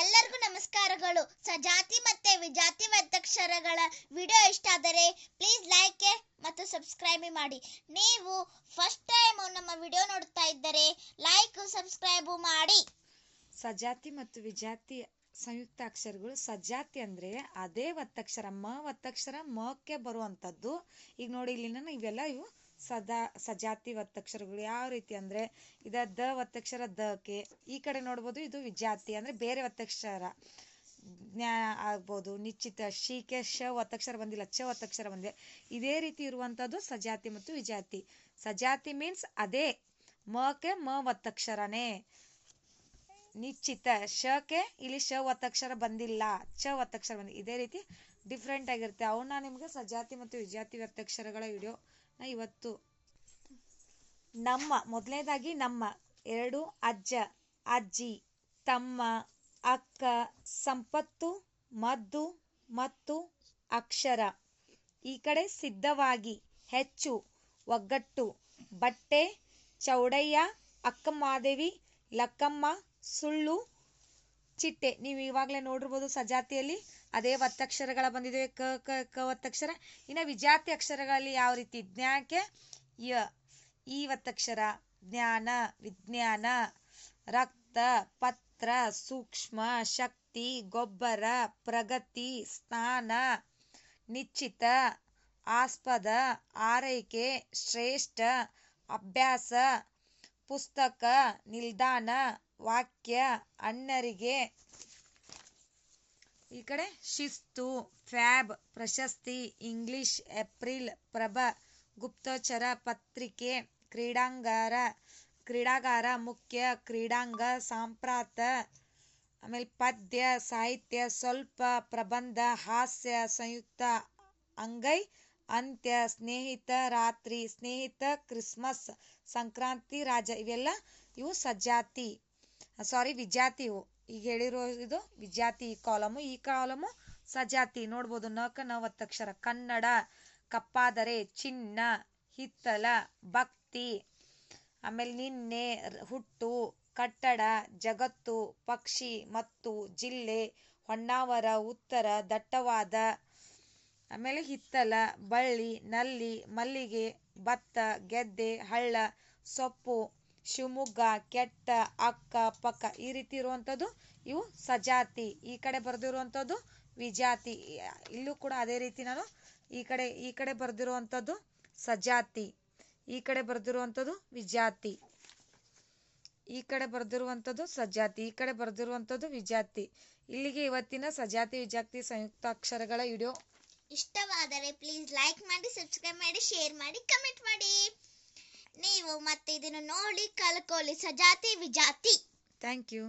ಎಲ್ಲರಿಗೂ ನಮಸ್ಕಾರಗಳು. ಸಜಾತಿ ಮತ್ತೆ ವಿಜಾತಿ ಒತ್ತಕ್ಷರಗಳ ವಿಡಿಯೋ ಇಷ್ಟ ಆದರೆ ಪ್ಲೀಸ್ ಲೈಕ್ ಮತ್ತು ಸಬ್ಸ್ಕ್ರೈಬ್ ಮಾಡಿ. ನೀವು ಫಸ್ಟ್ ಟೈಮ್ ನಮ್ಮ ವಿಡಿಯೋ ನೋಡ್ತಾ ಇದ್ದರೆ ಲೈಕ್ ಸಬ್ಸ್ಕ್ರೈಬ್ ಮಾಡಿ. ಸಜಾತಿ ಮತ್ತು ವಿಜಾತಿ ಸಂಯುಕ್ತ ಅಕ್ಷರಗಳು ಸಜಾತಿ ಅಂದ್ರೆ ಅದೇ ಒತ್ತಕ್ಷರ ಮ ಒತ್ತಕ್ಷರ ಮಕ್ಕೆ ಬರುವಂತದ್ದು ಈಗ ನೋಡಿ ಇಲ್ಲಿ ಇವೆಲ್ಲ ಇವು ಸದಾ ಸಜಾತಿ ಒತ್ತಕ್ಷರಗಳು ಯಾವ ರೀತಿ ಅಂದ್ರೆ ಇದ ದ ಒತ್ತಕ್ಷರ ದಕ್ಕೆ ಈ ಕಡೆ ನೋಡ್ಬೋದು ಇದು ವಿಜಾತಿ ಅಂದ್ರೆ ಬೇರೆ ಒತ್ತಕ್ಷರ ಜ್ಞಾ ಆಗ್ಬೋದು, ನಿಶ್ಚಿತ ಶೀಕೆ ಶ ಒತ್ತಕ್ಷರ ಬಂದಿಲ್ಲ, ಚ ಒತ್ತಕ್ಷರ ಬಂದಿದೆ. ಇದೇ ರೀತಿ ಇರುವಂಥದ್ದು ಸಜಾತಿ ಮತ್ತು ವಿಜಾತಿ. ಸಜಾತಿ ಮೀನ್ಸ್ ಅದೇ ಮಕ್ಕೆ ಮ ಒತ್ತಕ್ಷರನೇ ನಿಶ್ಚಿತ ಶಕ್ಕೆ ಇಲ್ಲಿ ಶ ಒತ್ತಕ್ಷರ ಬಂದಿಲ್ಲ, ಚ ಒತ್ತಕ್ಷರ ಬಂದಿದೆ ಇದೇ ರೀತಿ ಡಿಫ್ರೆಂಟ್ ಆಗಿರುತ್ತೆ. ಅವನ್ನ ನಿಮಗೆ ಸಜಾತಿ ಮತ್ತು ವಿಜಾತಿ ಒತ್ತಕ್ಷರಗಳ ವಿಡಿಯೋ ಇವತ್ತು ನಮ್ಮ ಮೊದಲನೇದಾಗಿ ನಮ್ಮ, ಎರಡು ಅಜ್ಜ, ಅಜ್ಜಿ, ತಮ್ಮ, ಅಕ್ಕ, ಸಂಪತ್ತು, ಮದ್ದು ಮತ್ತು ಅಕ್ಷರ. ಈ ಕಡೆ ಸಿದ್ಧವಾಗಿ ಹೆಚ್ಚು ಒಗ್ಗಟ್ಟು, ಬಟ್ಟೆ, ಚೌಡಯ್ಯ, ಅಕ್ಕಮಾದೇವಿ, ಲಕ್ಕಮ್ಮ, ಸುಳ್ಳು ಚಿಟ್ಟೆ. ನೀವು ಇವಾಗಲೇ ನೋಡಿರ್ಬೋದು ಸಜಾತಿಯಲ್ಲಿ ಅದೇ ಒತ್ತಕ್ಷರಗಳ ಬಂದಿದೆ. ಕ ಕ ಕ ಒತ್ತಕ್ಷರ. ಇನ್ನು ವಿಜಾತಿ ಅಕ್ಷರಗಳಲ್ಲಿ ಯಾವ ರೀತಿ ಜ್ಞಾಕೆ ಯ. ಈ ಒತ್ತಕ್ಷರ. ಜ್ಞಾನ, ವಿಜ್ಞಾನ, ರಕ್ತ, ಪತ್ರ, ಸೂಕ್ಷ್ಮ, ಶಕ್ತಿ, ಗೊಬ್ಬರ, ಪ್ರಗತಿ, ಸ್ನಾನ, ನಿಶ್ಚಿತ, ಆಸ್ಪದ, ಆರೈಕೆ, ಶ್ರೇಷ್ಠ, ಅಭ್ಯಾಸ ಪುಸ್ತಕ, ನಿಲ್ದಾಣ, ವಾಕ್ಯ, ಅಣ್ಣರಿಗೆ. ಈ ಕಡೆ ಶಿಸ್ತು, ಫ್ಯಾಬ್, ಪ್ರಶಸ್ತಿ, ಇಂಗ್ಲಿಷ್, ಏಪ್ರಿಲ್, ಪ್ರಭ, ಗುಪ್ತಚರ ಪತ್ರಿಕೆ, ಕ್ರೀಡಾಂಗಾರ, ಕ್ರೀಡಾಗಾರ ಮುಖ್ಯ, ಕ್ರೀಡಾಂಗ ಸಾಂಪ್ರಾತ, ಆಮೇಲೆ ಪದ್ಯ, ಸಾಹಿತ್ಯ, ಸ್ವಲ್ಪ ಪ್ರಬಂಧ, ಹಾಸ್ಯ, ಸಂಯುಕ್ತ, ಅಂಗೈ ಅಂತ್ಯ, ಸ್ನೇಹಿತ, ರಾತ್ರಿ, ಸ್ನೇಹಿತ, ಕ್ರಿಸ್ಮಸ್, ಸಂಕ್ರಾಂತಿ, ರಾಜ, ಇವೆಲ್ಲ ಇವು ಸಜಾತಿ ಸಾರಿ ವಿಜಾತಿ ಇವು. ಈಗ ಹೇಳಿರೋ ಇದು ವಿಜಾತಿ ಕಾಲಮು, ಈ ಕಾಲಮು ಸಜಾತಿ ನೋಡ್ಬೋದು ನಕ, ನವತ್ತಕ್ಷರ, ಕನ್ನಡ, ಕಪ್ಪಾದರೆ, ಚಿನ್ನ, ಹಿತ್ತಲ, ಭಕ್ತಿ. ಆಮೇಲೆ ನಿನ್ನೆ ಹುಟ್ಟು, ಕಟ್ಟಡ, ಜಗತ್ತು, ಪಕ್ಷಿ, ಮತ್ತು, ಜಿಲ್ಲೆ, ಹೊನ್ನಾವರ, ಉತ್ತರ, ದಟ್ಟವಾದ ಆಮೇಲೆ ಹಿತ್ತಲ ಬಳ್ಳಿ, ನಲ್ಲಿ, ಮಲ್ಲಿಗೆ, ಭತ್ತ, ಗೆದ್ದೆ, ಹಳ್ಳ, ಸೊಪ್ಪು, ಶಿವಮೊಗ್ಗ, ಕೆಟ್ಟ, ಅಕ್ಕ, ಪಕ್ಕ ಈ ರೀತಿ ಇರುವಂಥದ್ದು. ಇವು ಸಜಾತಿ. ಈ ಕಡೆ ಬರೆದಿರುವಂಥದ್ದು ವಿಜಾತಿ. ಇಲ್ಲೂ ಕೂಡ ಅದೇ ರೀತಿ ನಾನು ಈ ಕಡೆ ಈ ಕಡೆ ಬರೆದಿರುವಂಥದ್ದು ಸಜಾತಿ. ಈ ಕಡೆ ಬರೆದಿರುವಂಥದ್ದು ವಿಜಾತಿ. ಈ ಕಡೆ ಬರೆದಿರುವಂಥದ್ದು ಸಜಾತಿ. ಈ ಕಡೆ ಬರೆದಿರುವಂಥದ್ದು ವಿಜಾತಿ. ಇಲ್ಲಿಗೆ ಇವತ್ತಿನ ಸಜಾತಿ, ವಿಜಾತಿ ಸಂಯುಕ್ತ ಅಕ್ಷರಗಳ ವಿಡಿಯೋ ಇಷ್ಟವಾದರೆ ಪ್ಲೀಸ್ ಲೈಕ್ ಮಾಡಿ ಸಬ್ಸ್ಕ್ರೈಬ್ ಮಾಡಿ ಶೇರ್ ಮಾಡಿ ಕಮೆಂಟ್ ಮಾಡಿ. ನೀವು ಮತ್ತೆ ಇದನ್ನು ನೋಡಿ ಕಲ್ಕೊಳ್ಳಿ ಸಜಾತಿ ವಿಜಾತಿ. Thank you